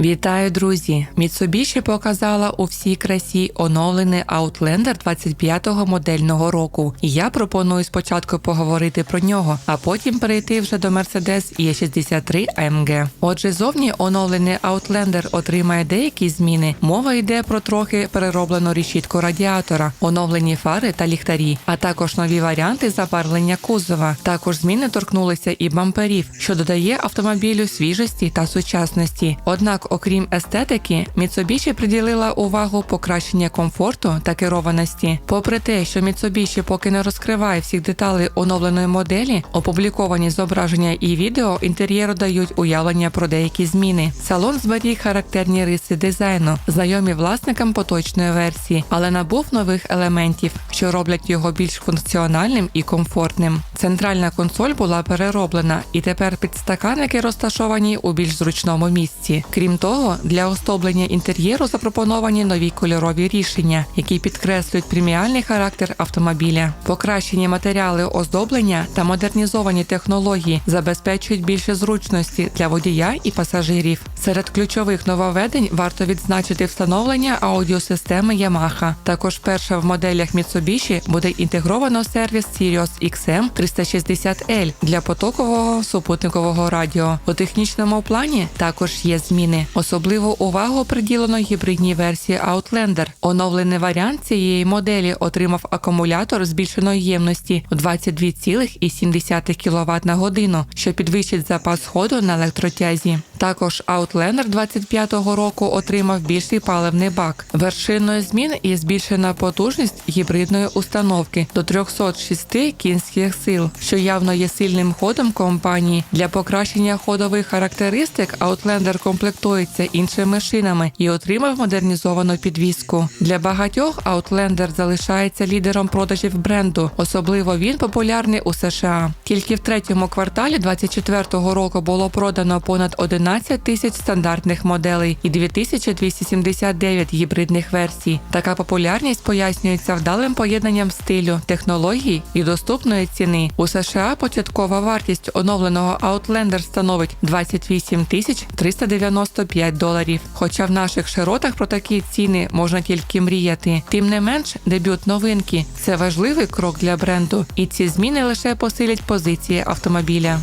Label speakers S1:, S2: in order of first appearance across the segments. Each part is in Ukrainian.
S1: Вітаю, друзі! Mitsubishi показала у всій красі оновлений Outlander 25-го модельного року. Я пропоную спочатку поговорити про нього, а потім перейти вже до Mercedes E63 AMG. Отже, зовні оновлений Outlander отримає деякі зміни. Мова йде про трохи перероблену решітку радіатора, оновлені фари та ліхтарі, а також нові варіанти забарвлення кузова. Також зміни торкнулися і бамперів, що додає автомобілю свіжості та сучасності. Однак, окрім естетики, Mitsubishi приділила увагу покращення комфорту та керованості. Попри те, що Mitsubishi поки не розкриває всіх деталей оновленої моделі, опубліковані зображення і відео інтер'єру дають уявлення про деякі зміни. Салон зберіг характерні риси дизайну, знайомі власникам поточної версії, але набув нових елементів, що роблять його більш функціональним і комфортним. Центральна консоль була перероблена, і тепер підстаканники розташовані у більш зручному місці. Крім того, для оздоблення інтер'єру запропоновані нові кольорові рішення, які підкреслюють преміальний характер автомобіля. Покращені матеріали оздоблення та модернізовані технології забезпечують більше зручності для водія і пасажирів. Серед ключових нововведень варто відзначити встановлення аудіосистеми Yamaha. Також перша в моделях Mitsubishi буде інтегровано сервіс Sirius XM 360L для потокового супутникового радіо. У технічному плані також є зміни. Особливу увагу приділено гібридній версії Outlander. Оновлений варіант цієї моделі отримав акумулятор збільшеної ємності у 22,7 кВт на годину, що підвищить запас ходу на електротязі. Також Outlander 25-го року отримав більший паливний бак. Вершиною змін є збільшена потужність гібридної установки до 306 кінських сил, що явно є сильним ходом компанії. Для покращення ходових характеристик Outlander комплектується іншими шинами і отримав модернізовану підвіску. Для багатьох Outlander залишається лідером продажів бренду. Особливо він популярний у США. Тільки в третьому кварталі 24-го року було продано понад 11 тисяч стандартних моделей і 2279 гібридних версій. Така популярність пояснюється вдалим поєднанням стилю, технологій і доступної ціни. У США початкова вартість оновленого Outlander становить 28 тисяч 395 доларів. Хоча в наших широтах про такі ціни можна тільки мріяти. Тим не менш, дебют новинки це важливий крок для бренду, і ці зміни лише посилять позиції автомобіля.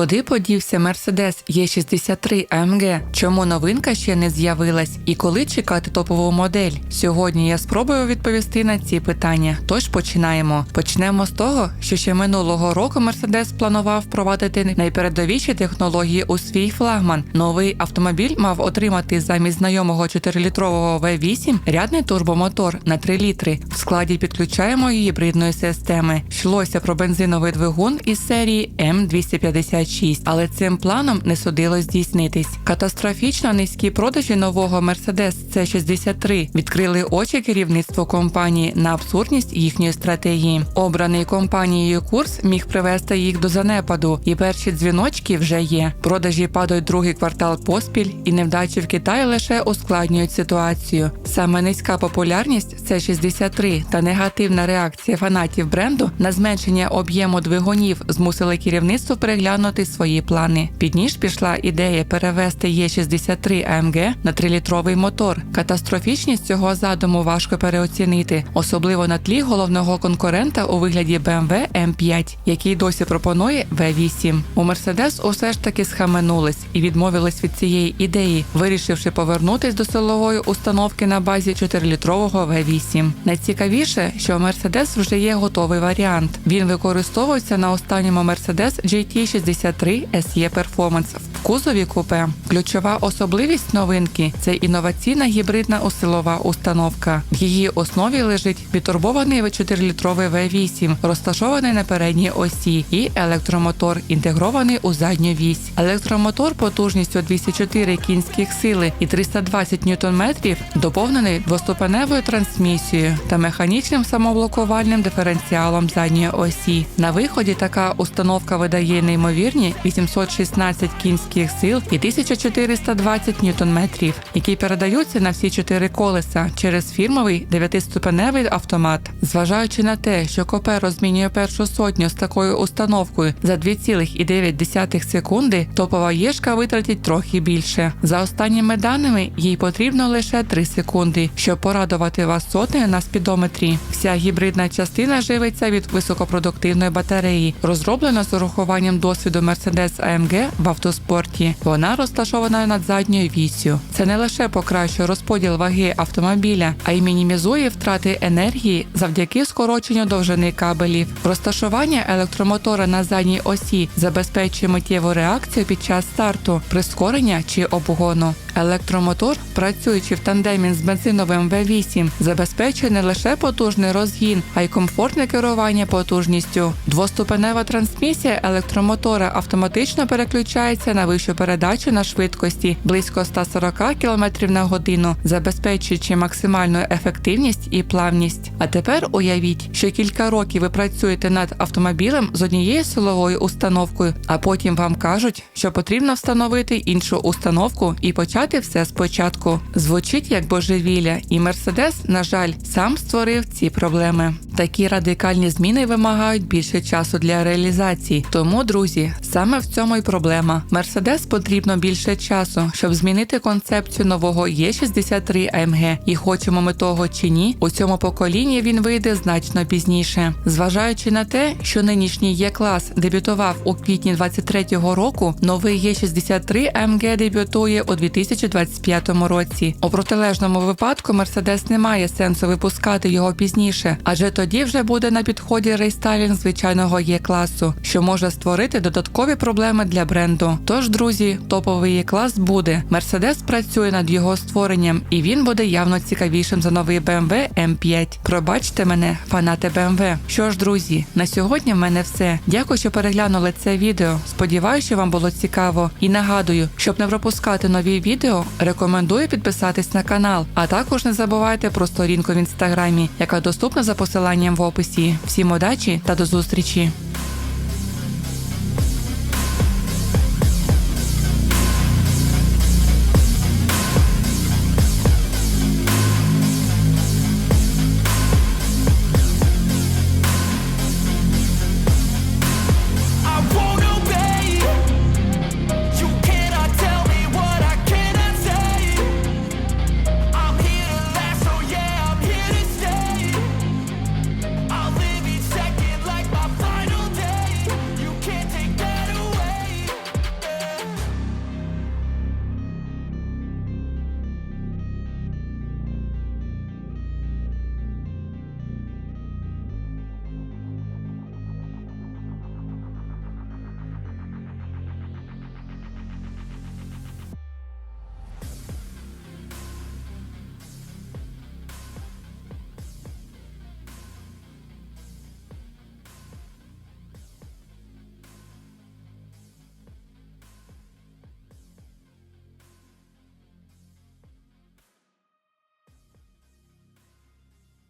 S1: Куди подівся Mercedes E63 AMG? Чому новинка ще не з'явилась? І коли чекати топову модель? Сьогодні я спробую відповісти на ці питання. Тож починаємо. Почнемо з того, що ще минулого року Mercedes планував впровадити найпередовіші технології у свій флагман. Новий автомобіль мав отримати замість знайомого 4-літрового V8 рядний турбомотор на 3 літри в складі підключаємої гібридної системи. Йшлося про бензиновий двигун із серії М250. 56, але цим планом не судило здійснитись. Катастрофічно низькі продажі нового Mercedes C63 відкрили очі керівництву компанії на абсурдність їхньої стратегії. Обраний компанією курс міг привести їх до занепаду, і перші дзвіночки вже є. Продажі падають другий квартал поспіль, і невдачі в Китаї лише ускладнюють ситуацію. Саме низька популярність C63 та негативна реакція фанатів бренду на зменшення об'єму двигунів змусили керівництво переглянути переглянути свої плани. Під ніж пішла ідея перевести Е63 AMG на 3-літровий мотор. Катастрофічність цього задуму важко переоцінити, особливо на тлі головного конкурента у вигляді BMW M5, який досі пропонує V8. У Mercedes усе ж таки схаменулись і відмовились від цієї ідеї, вирішивши повернутись до силової установки на базі 4-літрового V8. Найцікавіше, що у Mercedes вже є готовий варіант. Він використовується на останньому Mercedes GT60 63 SE Performance в кузові купе. Ключова особливість новинки це інноваційна гібридна осилова установка. В її основі лежить бітурбований 4-літровий V8, розташований на передній осі, і електромотор, інтегрований у задню вісь. Електромотор потужністю 204 кінських сили і 320 ньютон-метрів доповнений двоступеневою трансмісією та механічним самоблокувальним диференціалом задньої осі. На виході така установка видає неймовірні 816 кінських кінських сил і 1420 ньютон-метрів, які передаються на всі чотири колеса через фірмовий дев'ятиступеневий автомат. Зважаючи на те, що Копе розмінює першу сотню з такою установкою за 2,9 секунди, топова єшка витратить трохи більше. За останніми даними, їй потрібно лише 3 секунди, щоб порадувати вас сотнею на спідометрі. Вся гібридна частина живиться від високопродуктивної батареї, розроблена з урахуванням досвіду Mercedes AMG в автоспорті. Вона розташована над задньою вісю. Це не лише покращує розподіл ваги автомобіля, а й мінімізує втрати енергії завдяки скороченню довжини кабелів. Розташування електромотора на задній осі забезпечує миттєву реакцію під час старту, прискорення чи обгону. Електромотор, працюючи в тандемі з бензиновим V8, забезпечує не лише потужний розгін, а й комфортне керування потужністю. Двоступенева трансмісія електромотора автоматично переключається на вищу передачу на швидкості близько 140 км на годину, забезпечуючи максимальну ефективність і плавність. А тепер уявіть, що кілька років ви працюєте над автомобілем з однією силовою установкою, а потім вам кажуть, що потрібно встановити іншу установку і почати все спочатку. Звучить як божевілля, і Мерседес, на жаль, сам створив ці проблеми. Такі радикальні зміни вимагають більше часу для реалізації. Тому, друзі, саме в цьому й проблема. Мерседес потрібно більше часу, щоб змінити концепцію нового Е63 AMG. І хочемо ми того чи ні, у цьому поколінні він вийде значно пізніше. Зважаючи на те, що нинішній Є-клас дебютував у квітні 23-го року, новий Е63 AMG дебютує у 2025 році. У протилежному випадку Мерседес не має сенсу випускати його пізніше, адже тоді вже буде на підході рейстайлінг звичайного Є-класу, що може створити додаткові проблеми для бренду. Тож, друзі, топовий Є-клас буде. Мерседес працює над його створенням, і він буде явно цікавішим за новий BMW M5. Пробачте мене, фанати BMW. Що ж, друзі, на сьогодні в мене все. Дякую, що переглянули це відео. Сподіваюся, що вам було цікаво. І нагадую, щоб не пропускати нові відео, рекомендую підписатись на канал. А також не забувайте про сторінку в інстаграмі, яка доступна за посиланням в описі. Всім удачі та до зустрічі!